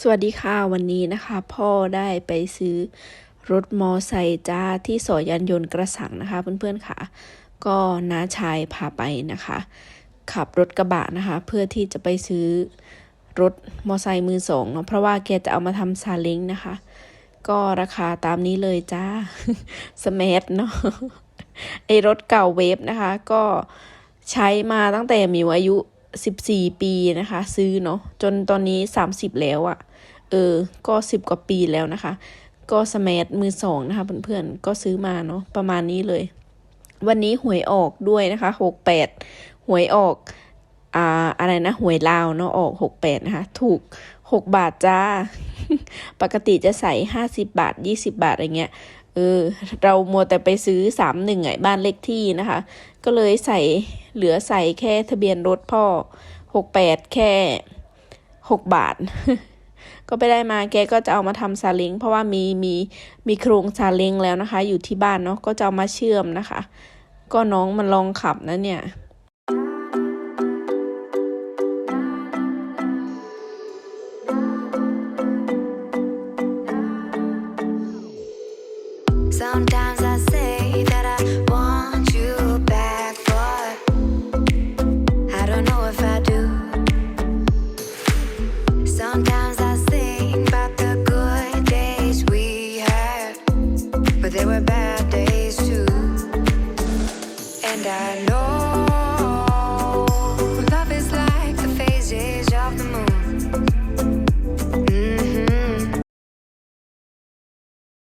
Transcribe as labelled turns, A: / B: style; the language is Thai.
A: สวัสดีค่ะวันนี้นะคะ พ่อได้ไปซื้อรถมอไซค์จ้าที่สอยันยนต์กระสังนะคะ เพื่อนๆค่ะ ก็น้าชายพาไปนะคะ ขับรถกระบะนะคะ เพื่อที่จะไปซื้อรถมอไซค์มือสองเนาะเพราะว่าแกจะเอามาทำซาเล้งนะคะ ก็ราคาตามนี้เลยจ้าสมาร์ทเนาะไอรถเก่าเวฟนะคะ ก็ใช้มาตั้งแต่มิวอายุ 14ปีนะคะ ซื้อเนาะจนตอนนี้30แล้วอะ่ะ เออ ก็10กว่าปีแล้วนะคะ ก็สมาร์ทมือสองนะคะเพื่อนๆก็ซื้อมาเนาะประมาณนี้เลย วันนี้หวยออกด้วยนะคะ68หวยออกอ่าอะไรนะหวยลาวเนาะออก68นะคะ ถูก6บาทจ้า ปกติจะใส่50บาท20บาทอะไรเงี้ยเออ เรามัวแต่ไปซื้อ31ไอ้บ้านเลขที่นะคะ ก็เลยใส่ เหลือใส่แค่ทะเบียนรถพ่อหกแปดแค่หกบาท ก็ไปได้มาแกก็จะเอามาทำซาเล้งเพราะว่ามีมีมีโครงซาเล้งแล้วนะคะ อยู่ที่บ้านเนาะก็จะเอามาเชื่อมนะคะ ก็น้องมันลองขับนะเนี่ย Sometimes I There were bad days too, and I know.